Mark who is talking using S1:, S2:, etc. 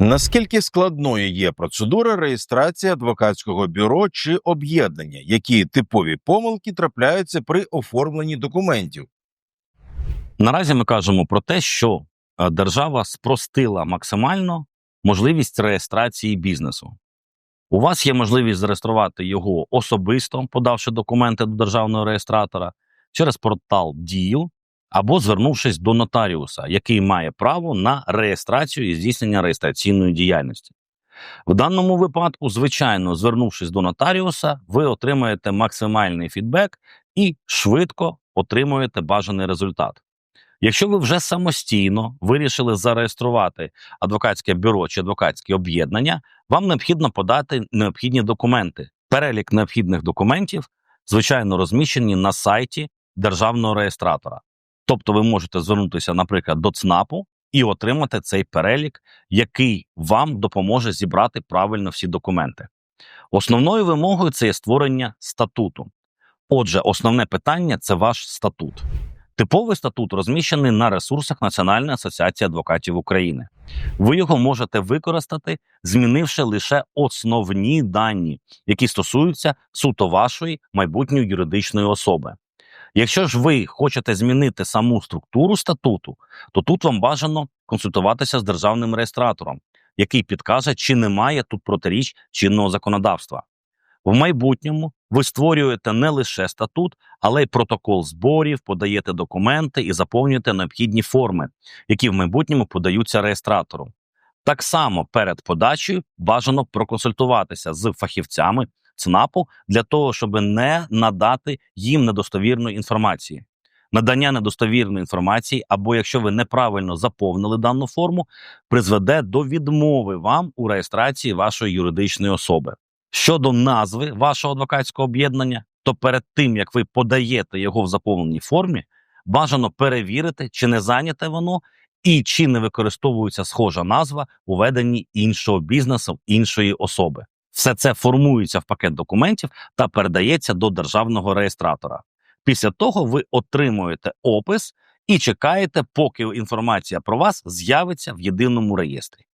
S1: Наскільки складною є процедура реєстрації адвокатського бюро чи об'єднання, які типові помилки трапляються при оформленні документів?
S2: Наразі ми кажемо про те, що е, держава спростила максимально можливість реєстрації бізнесу. У вас є можливість зареєструвати його особисто, подавши документи до державного реєстратора через портал ДІЛ або звернувшись до нотаріуса, який має право на реєстрацію і здійснення реєстраційної діяльності. В даному випадку, звичайно, звернувшись до нотаріуса, ви отримаєте максимальний фідбек і швидко отримуєте бажаний результат. Якщо ви вже самостійно вирішили зареєструвати адвокатське бюро чи адвокатське об'єднання, вам необхідно подати необхідні документи. Перелік необхідних документів, звичайно, розміщені на сайті державного реєстратора. Тобто, ви можете звернутися, наприклад, до ЦНАПу і отримати цей перелік, який вам допоможе зібрати правильно всі документи. Основною вимогою це є створення статуту. Отже, основне питання це ваш статут. Типовий статут розміщений на ресурсах Національної асоціації адвокатів України. Ви його можете використати, змінивши лише основні дані, які стосуються суто вашої майбутньої юридичної особи. Якщо ж ви хочете змінити саму структуру статуту, то тут вам бажано консультуватися з державним реєстратором, який підкаже, чи немає тут протиріч чинного законодавства. В майбутньому ви створюєте не лише статут, але й протокол зборів, подаєте документи і заповнюєте необхідні форми, які в майбутньому подаються реєстратору. Так само перед подачею бажано проконсультуватися з фахівцями ЦНАПу для того, щоб не надати їм недостовірної інформації. Надання недостовірної інформації, або якщо ви неправильно заповнили дану форму, призведе до відмови вам у реєстрації вашої юридичної особи. Щодо назви вашого адвокатського об'єднання, то перед тим як ви подаєте його в заповненій формі, бажано перевірити, чи не зайняте воно і чи не використовується схожа назва у веденні іншого бізнесу іншої особи. Все це формується в пакет документів та передається до державного реєстратора. Після того ви отримуєте опис і чекаєте, поки інформація про вас з'явиться в єдиному реєстрі.